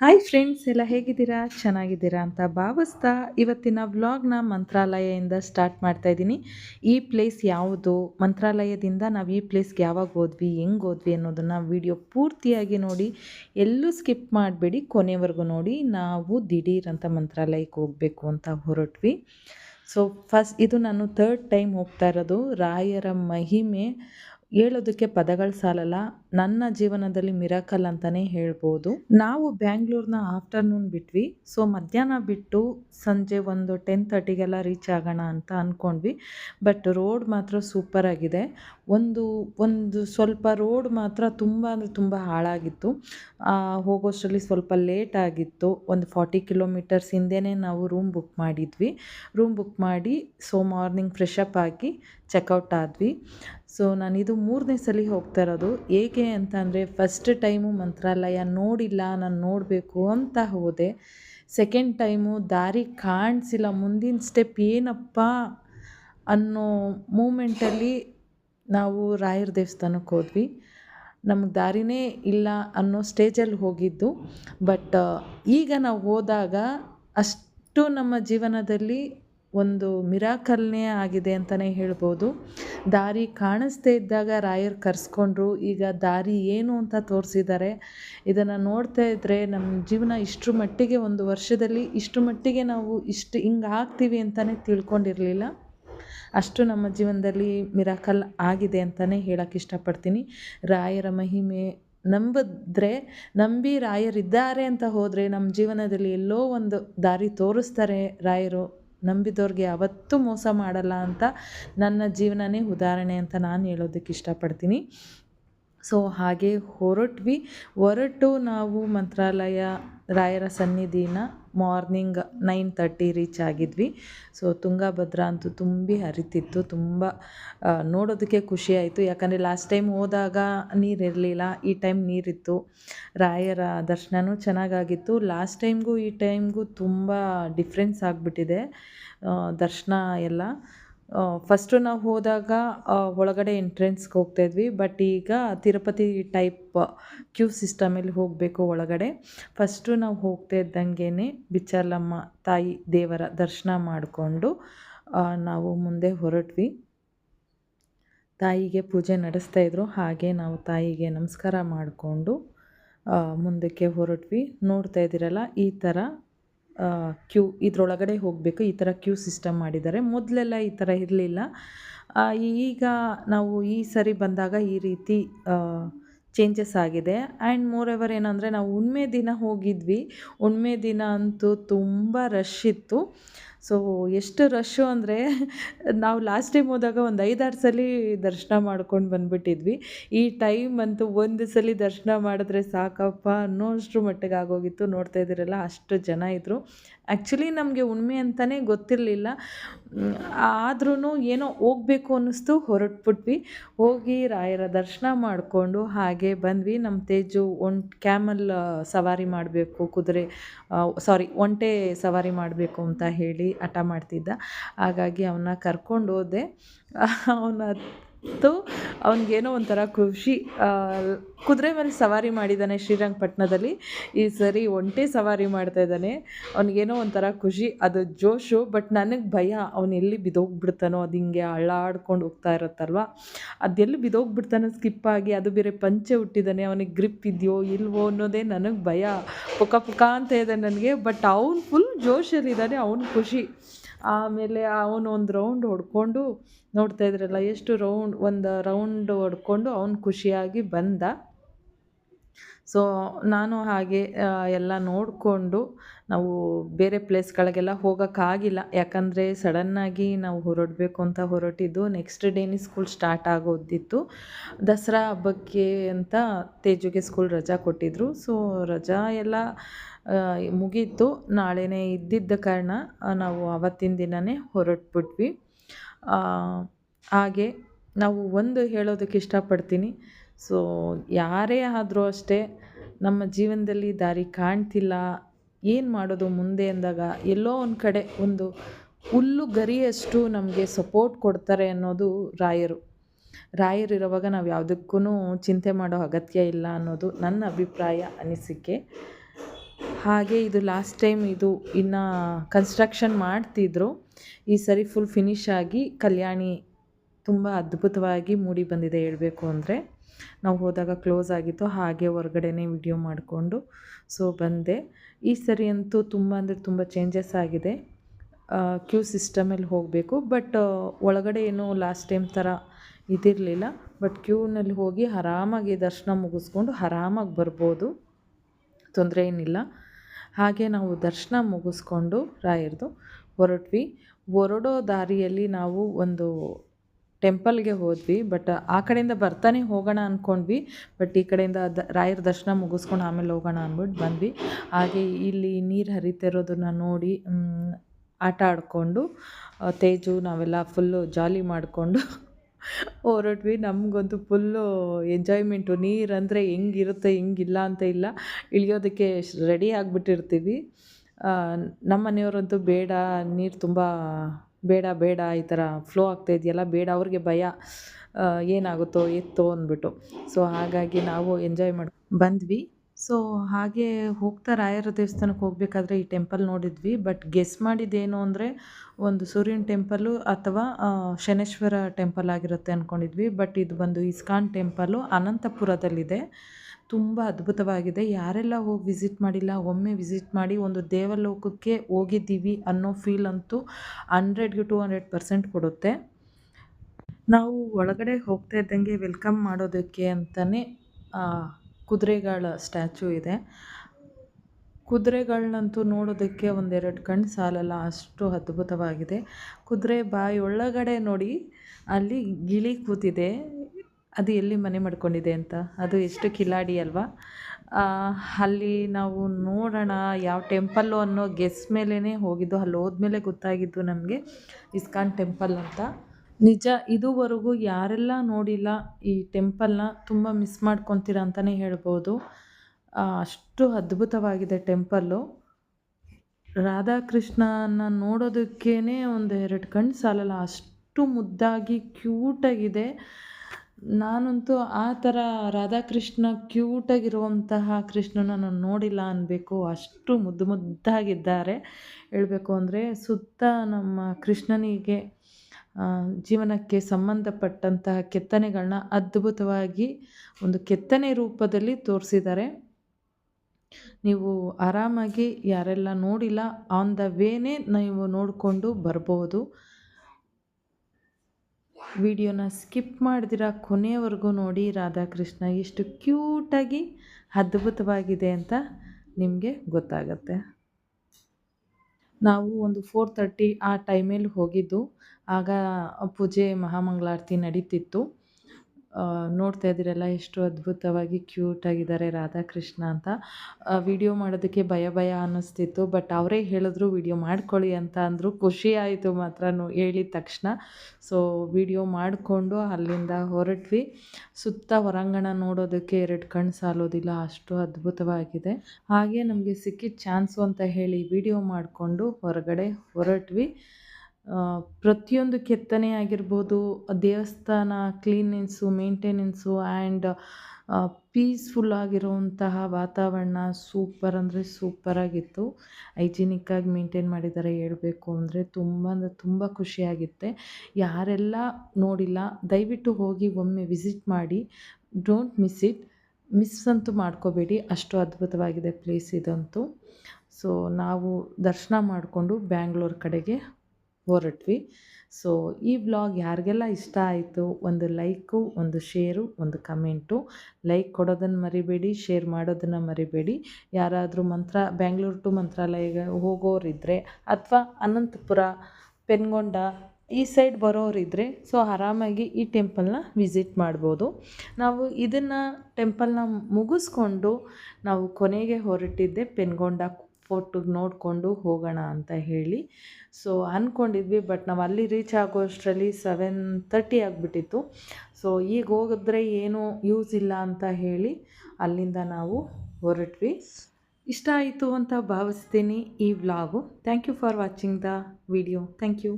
Hi friends ಎಲ್ಲ ಹೇಗಿದ್ದೀರಾ? ಚೆನ್ನಾಗಿದ್ದೀರಾ ಅಂತ ಭಾವಿಸ್ತಾ ಇವತ್ತಿನ ವ್ಲಾಗ್ನ ಮಂತ್ರಾಲಯದಿಂದ ಸ್ಟಾರ್ಟ್ ಮಾಡ್ತಾ ಇದ್ದೀನಿ. ಈ ಪ್ಲೇಸ್ ಯಾವುದು? ಮಂತ್ರಾಲಯದಿಂದ ನಾವು ಈ ಪ್ಲೇಸ್ಗೆ ಯಾವಾಗ ಹೋದ್ವಿ, ಹೆಂಗೆ ಹೋದ್ವಿ ಅನ್ನೋದನ್ನು ವಿಡಿಯೋ ಪೂರ್ತಿಯಾಗಿ ನೋಡಿ, ಎಲ್ಲೂ ಸ್ಕಿಪ್ ಮಾಡಬೇಡಿ, ಕೊನೆವರೆಗೂ ನೋಡಿ, ನಾವು ದಿಢೀರ್ ಅಂತ ಮಂತ್ರಾಲಯಕ್ಕೆ ಹೋಗಬೇಕು ಅಂತ ಹೊರಟ್ವಿ. ಸೊ ಫಸ್ಟ್ ಇದು ನಾನು ಥರ್ಡ್ ಟೈಮ್ ಹೋಗ್ತಾ ಇರೋದು, ರಾಯರ ಮಹಿಮೆ. ಹೇಳೋದಕ್ಕೆ ಪದಗಳು ಸಾಲಲ್ಲ. ನನ್ನ ಜೀವನದಲ್ಲಿ ಮಿರಾಕಲ್ ಅಂತಲೇ ಹೇಳ್ಬೋದು. ನಾವು ಬ್ಯಾಂಗ್ಳೂರ್ನ ಆಫ್ಟರ್ನೂನ್ ಬಿಟ್ವಿ. ಸೊ, ಮಧ್ಯಾಹ್ನ ಬಿಟ್ಟು ಸಂಜೆ ಒಂದು ಟೆನ್ ತರ್ಟಿಗೆಲ್ಲ ರೀಚ್ ಆಗೋಣ ಅಂತ ಅಂದ್ಕೊಂಡ್ವಿ ಬಟ್ ರೋಡ್ ಮಾತ್ರ ಸೂಪರ್ ಆಗಿದೆ. ಒಂದು ಒಂದು ಸ್ವಲ್ಪ ರೋಡ್ ಮಾತ್ರ ತುಂಬ ಅಂದರೆ ತುಂಬ ಹಾಳಾಗಿತ್ತು. ಹೋಗೋಷ್ಟರಲ್ಲಿ ಸ್ವಲ್ಪ ಲೇಟ್ ಆಗಿತ್ತು. ಒಂದು ಫಾರ್ಟಿ ಕಿಲೋಮೀಟರ್ಸ್ ಹಿಂದೆ ನಾವು ರೂಮ್ ಬುಕ್ ಮಾಡಿದ್ವಿ. ರೂಮ್ ಬುಕ್ ಮಾಡಿ, ಸೊ ಮಾರ್ನಿಂಗ್ ಫ್ರೆಶ್ ಅಪ್ ಆಗಿ ಚೆಕ್ಔಟ್ ಆದ್ವಿ. ಸೊ ನಾನಿದು ಮೂರನೇ ಸಲ ಹೋಗ್ತಾ ಇರೋದು. ಏಕೆ ಅಂತ ಅಂದರೆ ಫಸ್ಟ್ ಟೈಮು ಮಂತ್ರಾಲಯ ನೋಡಿಲ್ಲ, ನಾನು ನೋಡಬೇಕು ಅಂತ ಹೋದೆ. ಸೆಕೆಂಡ್ ಟೈಮು ದಾರಿ ಕಾಣಿಸಿಲ್ಲ, ಮುಂದಿನ ಸ್ಟೆಪ್ ಏನಪ್ಪ ಅನ್ನೋ ಮೂಮೆಂಟಲ್ಲಿ ನಾವು ರಾಯರ ದೇವಸ್ಥಾನಕ್ಕೆ ಹೋದ್ವಿ. ನಮಗೆ ದಾರಿನೇ ಇಲ್ಲ ಅನ್ನೋ ಸ್ಟೇಜಲ್ಲಿ ಹೋಗಿದ್ದು. ಬಟ್ ಈಗ ನಾವು ಹೋದಾಗ ಅಷ್ಟು ನಮ್ಮ ಜೀವನದಲ್ಲಿ ಒಂದು ಮಿರಾಕಲ್ನೇ ಆಗಿದೆ ಅಂತಲೇ ಹೇಳ್ಬೋದು. ದಾರಿ ಕಾಣಿಸ್ದೇ ಇದ್ದಾಗ ರಾಯರು ಕರೆಸ್ಕೊಂಡ್ರು. ಈಗ ದಾರಿ ಏನು ಅಂತ ತೋರಿಸಿದ್ದಾರೆ. ಇದನ್ನು ನೋಡ್ತಾ ಇದ್ದರೆ ನಮ್ಮ ಜೀವನ ಇಷ್ಟರ ಮಟ್ಟಿಗೆ ಒಂದು ವರ್ಷದಲ್ಲಿ ಇಷ್ಟರ ಮಟ್ಟಿಗೆ ನಾವು ಇಷ್ಟು ಹಿಂಗೆ ಆಗ್ತೀವಿ ಅಂತಲೇ ತಿಳ್ಕೊಂಡಿರಲಿಲ್ಲ. ಅಷ್ಟು ನಮ್ಮ ಜೀವನದಲ್ಲಿ ಮಿರಾಕಲ್ ಆಗಿದೆ ಅಂತಲೇ ಹೇಳೋಕ್ಕೆ ಇಷ್ಟಪಡ್ತೀನಿ. ರಾಯರ ಮಹಿಮೆ ನಂಬಿದ್ರೆ, ನಂಬಿ ರಾಯರಿದ್ದಾರೆ ಅಂತ ಹೋದರೆ ನಮ್ಮ ಜೀವನದಲ್ಲಿ ಎಲ್ಲೋ ಒಂದು ದಾರಿ ತೋರಿಸ್ತಾರೆ ರಾಯರು. ನಂಬಿದವ್ರಿಗೆ ಯಾವತ್ತೂ ಮೋಸ ಮಾಡಲ್ಲ ಅಂತ ನನ್ನ ಜೀವನನೇ ಉದಾಹರಣೆ ಅಂತ ನಾನು ಹೇಳೋದಕ್ಕೆ ಇಷ್ಟಪಡ್ತೀನಿ. ಸೊ ಹಾಗೆ ಹೊರಟ್ವಿ. ಹೊರಟು ನಾವು ಮಂತ್ರಾಲಯ ರಾಯರ ಸನ್ನಿಧಿನ ಮಾರ್ನಿಂಗ್ ನೈನ್ ತರ್ಟಿ ರೀಚ್ ಆಗಿದ್ವಿ. ಸೊ ತುಂಗಭದ್ರಾ ಅಂತೂ ತುಂಬಿ ಹರಿತಿತ್ತು. ತುಂಬ ನೋಡೋದಕ್ಕೆ ಖುಷಿ ಆಯಿತು. ಯಾಕಂದರೆ ಲಾಸ್ಟ್ ಟೈಮ್ ಹೋದಾಗ ನೀರಿರಲಿಲ್ಲ ಈ ಟೈಮ್ ನೀರಿತ್ತು. ರಾಯರ ದರ್ಶನವೂ ಚೆನ್ನಾಗಾಗಿತ್ತು. ಲಾಸ್ಟ್ ಟೈಮ್ಗೂ ಈ ಟೈಮ್ಗೂ ತುಂಬ ಡಿಫ್ರೆನ್ಸ್ ಆಗಿಬಿಟ್ಟಿದೆ. ದರ್ಶನ ಎಲ್ಲ. ಫಸ್ಟು ನಾವು ಹೋದಾಗ ಒಳಗಡೆ ಎಂಟ್ರೆನ್ಸ್ಗೆ ಹೋಗ್ತಾಯಿದ್ವಿ ಬಟ್ ಈಗ ತಿರುಪತಿ ಟೈಪ್ ಕ್ಯೂ ಸಿಸ್ಟಮಲ್ಲಿ ಹೋಗಬೇಕು ಒಳಗಡೆ. ಫಸ್ಟು ನಾವು ಹೋಗ್ತಾ ಇದ್ದಂಗೆ ಬಿಚ್ಚಾಲಮ್ಮ ತಾಯಿ ದೇವರ ದರ್ಶನ ಮಾಡಿಕೊಂಡು ನಾವು ಮುಂದೆ ಹೊರಟ್ವಿ. ತಾಯಿಗೆ ಪೂಜೆ ನಡೆಸ್ತಾಯಿದ್ರು ಹಾಗೆ ನಾವು ತಾಯಿಗೆ ನಮಸ್ಕಾರ ಮಾಡಿಕೊಂಡು ಮುಂದಕ್ಕೆ ಹೊರಟ್ವಿ. ನೋಡ್ತಾ ಇದ್ದೀರಲ್ಲ, ಈ ಥರ ಕ್ಯೂ ಇದರೊಳಗಡೆ ಹೋಗಬೇಕು, ಈ ಥರ ಕ್ಯೂ ಸಿಸ್ಟಮ್ ಮಾಡಿದ್ದಾರೆ. ಮೊದಲೆಲ್ಲ ಈ ಥರ ಇರಲಿಲ್ಲ. ಈಗ ನಾವು ಈ ಸರಿ ಬಂದಾಗ ಈ ರೀತಿ ಚೇಂಜಸ್ ಆಗಿದೆ. ಆ್ಯಂಡ್ ಮೋರ್ ಎವರ್ ಏನಂದರೆ ನಾವು ಹುಣ್ಮೆ ದಿನ ಹೋಗಿದ್ವಿ. ಹುಣ್ಮೆ ದಿನ ಅಂತೂ ತುಂಬ ರಶ್ ಇತ್ತು. ಸೊ ಎಷ್ಟು ರಶ್ಶು ಅಂದರೆ ನಾವು ಲಾಸ್ಟ್ ಟೈಮ್ ಹೋದಾಗ ಒಂದು ಐದಾರು ಸಲ ದರ್ಶನ ಮಾಡ್ಕೊಂಡು ಬಂದುಬಿಟ್ಟಿದ್ವಿ. ಈ ಟೈಮ್ ಅಂತೂ ಒಂದು ಸಲ ದರ್ಶನ ಮಾಡಿದ್ರೆ ಸಾಕಪ್ಪ ಅನ್ನೋಷ್ಟ್ರ ಮಟ್ಟಿಗೆ ಆಗೋಗಿತ್ತು. ನೋಡ್ತಾ ಇದ್ದೀರಲ್ಲ, ಅಷ್ಟು ಜನ ಇದ್ದರು ಆ್ಯಕ್ಚುಲಿ ನಮಗೆ ಉಣ್ಮೆ ಅಂತಲೇ ಗೊತ್ತಿರಲಿಲ್ಲ. ಆದ್ರೂ ಏನೋ ಹೋಗ್ಬೇಕು ಅನ್ನಿಸ್ತು, ಹೊರಟ್ಬಿಟ್ವಿ. ಹೋಗಿ ರಾಯರ ದರ್ಶನ ಮಾಡಿಕೊಂಡು ಹಾಗೆ ಬಂದ್ವಿ. ನಮ್ಮ ತೇಜು ಒನ್ ಕ್ಯಾಮಲ್ ಸವಾರಿ ಮಾಡಬೇಕು, ಕುದುರೆ ಸಾರಿ ಒಂಟೆ ಸವಾರಿ ಮಾಡಬೇಕು ಅಂತ ಹೇಳಿ ಹಠ ಮಾಡ್ತಿದ್ದ. ಹಾಗಾಗಿ ಅವನ್ನ ಕರ್ಕೊಂಡು ಹೋದೆ. ಅವನ ಮತ್ತು ಅವನಿಗೇನೋ ಒಂಥರ ಖುಷಿ ಕುದುರೆ ಮೇಲೆ ಸವಾರಿ ಮಾಡಿದ್ದಾನೆ ಶ್ರೀರಂಗಪಟ್ಟಣದಲ್ಲಿ ಈ ಸರಿ ಒಂಟೆ ಸವಾರಿ ಮಾಡ್ತಾ ಇದ್ದಾನೆ. ಅವ್ನಿಗೇನೋ ಒಂಥರ ಖುಷಿ, ಅದು ಜೋಶು, ಬಟ್ ನನಗೆ ಭಯ, ಅವನು ಎಲ್ಲಿ ಬಿದೋಗ್ಬಿಡ್ತಾನೋ, ಅದು ಹಿಂಗೆ ಹಳ್ಳಾಡ್ಕೊಂಡು ಹೋಗ್ತಾ ಇರುತ್ತಲ್ವ? ಅದೆಲ್ಲಿ ಸ್ಕಿಪ್ ಸ್ಕಿಪ್ಪಾಗಿ ಅದು ಬೇರೆ ಪಂಚೆ ಹುಟ್ಟಿದ್ದಾನೆ ಅವನಿಗೆ ಗ್ರಿಪ್ ಇದೆಯೋ ಇಲ್ವೋ ಅನ್ನೋದೇ ನನಗೆ ಭಯ. ಪುಕ ಪುಕ ಅಂತ ಇದೆ ನನಗೆ, ಬಟ್ ಅವ್ನು ಫುಲ್ ಜೋಶಲ್ಲಿದ್ದಾನೆ ಅವ್ನು ಖುಷಿ. ಆಮೇಲೆ ಅವನು ಒಂದು ರೌಂಡ್ ಹೊಡ್ಕೊಂಡು ನೋಡ್ತಾ ಇದ್ರಲ್ಲ, ಎಷ್ಟು ರೌಂಡ್ ಒಂದು ರೌಂಡ್ ಹೊಡ್ಕೊಂಡು ಅವ್ನು ಖುಷಿಯಾಗಿ ಬಂದ. ಸೊ ನಾನು ಹಾಗೆ ಎಲ್ಲ ನೋಡಿಕೊಂಡು ನಾವು ಬೇರೆ ಪ್ಲೇಸ್ಗಳಿಗೆಲ್ಲ ಹೋಗೋಕ್ಕಾಗಿಲ್ಲ. ಯಾಕಂದರೆ ಸಡನ್ನಾಗಿ ನಾವು ಹೊರಡಬೇಕು ಅಂತ ಹೊರಟಿದ್ದು ನೆಕ್ಸ್ಟ್ ಡೇನೇ ಸ್ಕೂಲ್ ಸ್ಟಾರ್ಟ್ ಆಗೋದಿತ್ತು. ದಸರಾ ಹಬ್ಬಕ್ಕೆ ಅಂತ ತೇಜುಗೆ ಸ್ಕೂಲ್ ರಜಾ ಕೊಟ್ಟಿದ್ದರು ಸೊ, ರಜಾ ಎಲ್ಲ ಮುಗೀತು. ನಾಳೆನೇ ಇದ್ದಿದ್ದ ಕಾರಣ ನಾವು ಆವತ್ತಿನ ದಿನವೇ ಹೊರಟ್ಬಿಟ್ವಿ. ಹಾಗೆ ನಾವು ಒಂದು ಹೇಳೋದಕ್ಕೆ ಇಷ್ಟಪಡ್ತೀನಿ. ಸೊ, ಯಾರೇ ಆದರೂ ಅಷ್ಟೇ ನಮ್ಮ ಜೀವನದಲ್ಲಿ ದಾರಿ ಕಾಣ್ತಿಲ್ಲ. ಏನು ಮಾಡೋದು ಮುಂದೆ ಅಂದಾಗ ಎಲ್ಲೋ ಒಂದು ಕಡೆ ಒಂದು ಹುಲ್ಲು ಗರಿಯಷ್ಟು ನಮಗೆ ಸಪೋರ್ಟ್ ಕೊಡ್ತಾರೆ ಅನ್ನೋದು ರಾಯರು. ರಾಯರಿರುವಾಗ ನಾವು ಯಾವುದಕ್ಕೂ ಚಿಂತೆ ಮಾಡೋ ಅಗತ್ಯ ಇಲ್ಲ ಅನ್ನೋದು ನನ್ನ ಅಭಿಪ್ರಾಯ, ಅನಿಸಿಕೆ. ಹಾಗೆ ಇದು ಲಾಸ್ಟ್ ಟೈಮ್ ಇದು ಇನ್ನು ಕನ್ಸ್ಟ್ರಕ್ಷನ್ ಮಾಡ್ತಿದ್ರು. ಈ ಸರಿ ಫುಲ್ ಫಿನಿಶ್ ಆಗಿ ಕಲ್ಯಾಣಿ ತುಂಬ ಅದ್ಭುತವಾಗಿ ಮೂಡಿ ಬಂದಿದೆ ಹೇಳಬೇಕು ಅಂದರೆ. ನಾವು ಹೋದಾಗ ಕ್ಲೋಸ್ ಆಗಿತ್ತು, ಹಾಗೆ ಹೊರಗಡೆನೇ ವಿಡಿಯೋ ಮಾಡಿಕೊಂಡು. ಸೊ, ಬಂದೆ. ಈ ಸರಿ ಅಂತೂ ತುಂಬ ಅಂದರೆ ತುಂಬ ಚೇಂಜಸ್ ಆಗಿದೆ. ಕ್ಯೂ ಸಿಸ್ಟಮಲ್ಲಿ ಹೋಗಬೇಕು ಬಟ್ ಒಳಗಡೆ ಏನು ಲಾಸ್ಟ್ ಟೈಮ್ ಥರ ಇದಿರಲಿಲ್ಲ. ಬಟ್ ಕ್ಯೂನಲ್ಲಿ ಹೋಗಿ ಆರಾಮಾಗಿ ದರ್ಶನ ಮುಗಿಸ್ಕೊಂಡು ಆರಾಮಾಗಿ ಬರ್ಬೋದು. ತೊಂದರೆ ಏನಿಲ್ಲ. ಹಾಗೆ ನಾವು ದರ್ಶನ ಮುಗಿಸ್ಕೊಂಡು ರಾಯರ್ದು ಹೊರಟ್ವಿ. ಹೊರಡೋ ದಾರಿಯಲ್ಲಿ ನಾವು ಒಂದು ಟೆಂಪಲ್ಗೆ ಹೋದ್ವಿ, ಬಟ್ ಆ ಕಡೆಯಿಂದ ಬರ್ತಾನೆ ಹೋಗೋಣ ಅಂದ್ಕೊಂಡ್ವಿ ಬಟ್ ಈ ಕಡೆಯಿಂದ ದ, ರಾಯರ ದರ್ಶನ ಮುಗಿಸ್ಕೊಂಡು ಆಮೇಲೆ ಹೋಗೋಣ ಅಂದ್ಬಿಟ್ಟು ಬಂದ್ವಿ. ಹಾಗೆ ಇಲ್ಲಿ ನೀರು ಹರಿತಿರೋದನ್ನು ನೋಡಿ ಆಟ ಆಡಿಕೊಂಡು ತೇಜು ನಾವೆಲ್ಲ ಫುಲ್ಲು ಜಾಲಿ ಮಾಡಿಕೊಂಡು ಹೊರಟ್ವಿ. ನಮಗಂತೂ ಫುಲ್ಲು ಎಂಜಾಯ್ಮೆಂಟು ನೀರಂದರೆ ಹೆಂಗಿರುತ್ತೆ, ಹೆಂಗಿಲ್ಲ ಅಂತ ಇಲ್ಲ. ಇಳಿಯೋದಕ್ಕೆ ರೆಡಿ ಆಗಿಬಿಟ್ಟಿರ್ತೀವಿ. ನಮ್ಮ ಮನೆಯವರಂತೂ ಬೇಡ, ನೀರು ತುಂಬ ಬೇಡ ಬೇಡ ಈ ಥರ ಫ್ಲೋ ಆಗ್ತಾ ಇದೆಯಲ್ಲ, ಬೇಡ, ಅವ್ರಿಗೆ ಭಯ ಏನಾಗುತ್ತೋ, ಎತ್ತೋ ಅಂದ್ಬಿಟ್ಟು. ಸೊ ಹಾಗಾಗಿ ನಾವು ಎಂಜಾಯ್ ಮಾಡಿ, ಬಂದ್ವಿ. ಸೊ ಹಾಗೆ ಹೋಗ್ತಾ ರಾಯರ ದೇವಸ್ಥಾನಕ್ಕೆ ಹೋಗಬೇಕಾದ್ರೆ ಈ ಟೆಂಪಲ್ ನೋಡಿದ್ವಿ. ಬಟ್ ಗೆಸ್ ಮಾಡಿದ್ದೇನು ಅಂದರೆ ಒಂದು ಸೂರ್ಯನ ಟೆಂಪಲ್ಲು ಅಥವಾ ಶನೇಶ್ವರ ಟೆಂಪಲ್ ಆಗಿರುತ್ತೆ ಅಂದ್ಕೊಂಡಿದ್ವಿ ಬಟ್ ಇದು ಬಂದು ಇಸ್ಕಾನ್ ಟೆಂಪಲ್ಲು ಅನಂತಪುರದಲ್ಲಿದೆ. ತುಂಬ ಅದ್ಭುತವಾಗಿದೆ. ಯಾರೆಲ್ಲ ಹೋಗಿ ವಿಸಿಟ್ ಮಾಡಿಲ್ಲ, ಒಮ್ಮೆ ವಿಸಿಟ್ ಮಾಡಿ ಒಂದು ದೇವಲೋಕಕ್ಕೆ ಹೋಗಿದ್ದೀವಿ ಅನ್ನೋ ಫೀಲ್ ಅಂತೂ ಹಂಡ್ರೆಡ್ಗೆ ಟು ಹಂಡ್ರೆಡ್ ಪರ್ಸೆಂಟ್ ಕೊಡುತ್ತೆ. ನಾವು ಒಳಗಡೆ ಹೋಗ್ತಾ ಇದ್ದಂಗೆ ವೆಲ್ಕಮ್ ಮಾಡೋದಕ್ಕೆ ಅಂತಲೇ ಕುದುರೆಗಳ ಸ್ಟ್ಯಾಚು ಇದೆ. ಕುದುರೆಗಳನ್ನಂತೂ ನೋಡೋದಕ್ಕೆ ಒಂದೆರಡು ಕಣ್ಣು ಸಾಲಲ್ಲ, ಅಷ್ಟು ಅದ್ಭುತವಾಗಿದೆ. ಕುದುರೆ ಬಾಯಿ ಒಳಗಡೆ ನೋಡಿ, ಅಲ್ಲಿ ಗಿಳಿ ಕೂತಿದೆ. ಅದು ಎಲ್ಲಿ ಮನೆ ಮಾಡ್ಕೊಂಡಿದೆ ಅಂತ? ಅದು ಎಷ್ಟು ಕಿಲಾಡಿ ಅಲ್ವಾ? ಅಲ್ಲಿ ನಾವು ನೋಡೋಣ ಯಾವ ಟೆಂಪಲ್ಲು ಅನ್ನೋ ಗೆಸ್ ಮೇಲೇ ಹೋಗಿದ್ದು. ಅಲ್ಲಿ ಹೋದ್ಮೇಲೆ ಗೊತ್ತಾಗಿದ್ದು ನಮಗೆ ಇಸ್ಕಾನ್ ಟೆಂಪಲ್ ಅಂತ. ನಿಜ, ಇದುವರೆಗೂ ಯಾರೆಲ್ಲ ನೋಡಿಲ್ಲ ಈ ಟೆಂಪಲ್ನ ತುಂಬ ಮಿಸ್ ಮಾಡ್ಕೊತೀರ ಅಂತಲೇ ಹೇಳ್ಬೋದು. ಅಷ್ಟು ಅದ್ಭುತವಾಗಿದೆ ಟೆಂಪಲ್ಲು. ರಾಧಾಕೃಷ್ಣನ ನೋಡೋದಕ್ಕೇ ಒಂದು ಎರಡು ಕಣ್ಣು ಸಾಲಲ್ಲ, ಅಷ್ಟು ಮುದ್ದಾಗಿ ಕ್ಯೂಟಾಗಿದೆ. ನಾನಂತೂ ಆ ಥರ ರಾಧಾಕೃಷ್ಣ ಕ್ಯೂಟಾಗಿರುವಂತಹ ಕೃಷ್ಣನ ನಾನು ನೋಡಿಲ್ಲ ಅನ್ನಬೇಕು ಅಷ್ಟು ಮುದ್ದು ಮುದ್ದಾಗಿದ್ದಾರೆ. ಹೇಳಬೇಕು ಅಂದರೆ ಸುತ್ತ ನಮ್ಮ ಕೃಷ್ಣನಿಗೆ ಜೀವನಕ್ಕೆ ಸಂಬಂಧಪಟ್ಟಂತಹ ಕೆತ್ತನೆಗಳನ್ನ ಅದ್ಭುತವಾಗಿ ಒಂದು ಕೆತ್ತನೆ ರೂಪದಲ್ಲಿ ತೋರಿಸಿದ್ದಾರೆ. ನೀವು ಆರಾಮಾಗಿ ಯಾರೆಲ್ಲ ನೋಡಿಲ್ಲ ಆನ್ ದ ವೇನೇ ನೀವು ನೋಡಿಕೊಂಡು ಬರ್ಬೋದು. ವಿಡಿಯೋನ ಸ್ಕಿಪ್ ಮಾಡಿದಿರ ಕೊನೆಯವರೆಗೂ ನೋಡಿ ರಾಧಾಕೃಷ್ಣ ಎಷ್ಟು ಕ್ಯೂಟಾಗಿ ಅದ್ಭುತವಾಗಿದೆ ಅಂತ ನಿಮಗೆ ಗೊತ್ತಾಗತ್ತೆ. ನಾವು ಒಂದು ಫೋರ್ ತರ್ಟಿ ಆ ಟೈಮಲ್ಲಿ ಹೋಗಿದ್ದು, ಆಗ ಪೂಜೆ ಮಹಾಮಂಗಳಾರತಿ ನಡೀತಿತ್ತು. ನೋಡ್ತಾ ಇದ್ದೀರಲ್ಲ, ಎಷ್ಟು ಅದ್ಭುತವಾಗಿ ಕ್ಯೂಟಾಗಿದ್ದಾರೆ ರಾಧಾಕೃಷ್ಣ ಅಂತ. ವಿಡಿಯೋ ಮಾಡೋದಕ್ಕೆ ಭಯ ಭಯ ಅನ್ನಿಸ್ತಿತ್ತು ಬಟ್ ಅವರೇ ಹೇಳಿದ್ರು ವಿಡಿಯೋ ಮಾಡ್ಕೊಳ್ಳಿ ಅಂತ ಅಂದರು. ಖುಷಿ ಆಯಿತು ಮಾತ್ರ ಹೇಳಿದ ತಕ್ಷಣ. ಸೊ ವಿಡಿಯೋ ಮಾಡಿಕೊಂಡು ಅಲ್ಲಿಂದ ಹೊರಟ್ವಿ. ಸುತ್ತ ಹೊರಾಂಗಣ ನೋಡೋದಕ್ಕೆ ಎರಡು ಕಣ್ಣು ಸಾಲೋದಿಲ್ಲ, ಅಷ್ಟು ಅದ್ಭುತವಾಗಿದೆ. ಹಾಗೆ ನಮಗೆ ಸಿಕ್ಕಿದ ಚಾನ್ಸು ಅಂತ ಹೇಳಿ ವಿಡಿಯೋ ಮಾಡಿಕೊಂಡು ಹೊರಗಡೆ ಹೊರಟ್ವಿ. ಪ್ರತಿಯೊಂದು ಕೆತ್ತನೆ ಆಗಿರ್ಬೋದು ದೇವಸ್ಥಾನ ಕ್ಲೀನ್ನೆಸ್ಸು ಮೇಂಟೆನೆನ್ಸು ಆ್ಯಂಡ್ ಪೀಸ್ಫುಲ್ ಆಗಿರುವಂತಹ ವಾತಾವರಣ ಸೂಪರ್ ಅಂದರೆ ಸೂಪರಾಗಿತ್ತು ಹೈಜಿನಿಕ್ಕಾಗಿ ಮೇಂಟೈನ್ ಮಾಡಿದ್ದಾರೆ ಹೇಳಬೇಕು ಅಂದರೆ ತುಂಬ ಅಂದರೆ ತುಂಬ ಖುಷಿಯಾಗಿತ್ತೆ. ಯಾರೆಲ್ಲ ನೋಡಿಲ್ಲ, ದಯವಿಟ್ಟು ಹೋಗಿ ಒಮ್ಮೆ ವಿಸಿಟ್ ಮಾಡಿ. ಡೋಂಟ್ ಮಿಸ್ ಇಟ್ ಮಿಸ್ ಅಂತೂ ಮಾಡ್ಕೋಬೇಡಿ, ಅಷ್ಟು ಅದ್ಭುತವಾಗಿದೆ ಪ್ಲೇಸ್ ಇದಂತೂ. ಸೊ ನಾವು ದರ್ಶನ ಮಾಡಿಕೊಂಡು ಬ್ಯಾಂಗ್ಳೂರ್ ಕಡೆಗೆ ಹೊರಟ್ವಿ. ಸೊ ಈ ವ್ಲಾಗ್ ಯಾರಿಗೆಲ್ಲ ಇಷ್ಟ ಆಯಿತು, ಒಂದು ಲೈಕು ಒಂದು ಶೇರು ಒಂದು ಕಮೆಂಟು ಲೈಕ್ ಕೊಡೋದನ್ನು ಮರಿಬೇಡಿ ಶೇರ್ ಮಾಡೋದನ್ನು ಮರಿಬೇಡಿ. ಯಾರಾದರೂ ಮಂತ್ರ ಬ್ಯಾಂಗ್ಳೂರು ಟು ಮಂತ್ರಾಲಯಗೆ ಹೋಗೋರಿದ್ದರೆ ಅಥವಾ ಅನಂತಪುರ, ಪೆನ್ಗೊಂಡ ಈ ಸೈಡ್ ಬರೋರಿದ್ದರೆ ಸೊ ಆರಾಮಾಗಿ ಈ ಟೆಂಪಲ್ನ ವಿಸಿಟ್ ಮಾಡ್ಬೋದು. ನಾವು ಇದನ್ನು ಟೆಂಪಲ್ನ ಮುಗಿಸ್ಕೊಂಡು ನಾವು ಕೊನೆಗೆ ಹೊರಟಿದ್ದೆ ಪೆನ್ಗೊಂಡ ಫೋರ್ಟಿಗೆ ನೋಡಿಕೊಂಡು ಹೋಗೋಣ ಅಂತ ಹೇಳಿ. ಸೊ ಅಂದ್ಕೊಂಡಿದ್ವಿ ಬಟ್ ನಾವು ಅಲ್ಲಿ ರೀಚ್ ಆಗೋ ಅಷ್ಟರಲ್ಲಿ ಸೆವೆನ್ ತರ್ಟಿ ಆಗಿಬಿಟ್ಟಿತ್ತು. ಸೊ ಈಗ ಹೋಗಿದ್ರೆ ಏನೂ ಯೂಸ್ ಇಲ್ಲ ಅಂತ ಹೇಳಿ ಅಲ್ಲಿಂದ ನಾವು ಹೊರಟ್ವಿ. ಇಷ್ಟ ಆಯಿತು ಅಂತ ಭಾವಿಸ್ತೀನಿ ಈ vlog thank you for watching the video thank you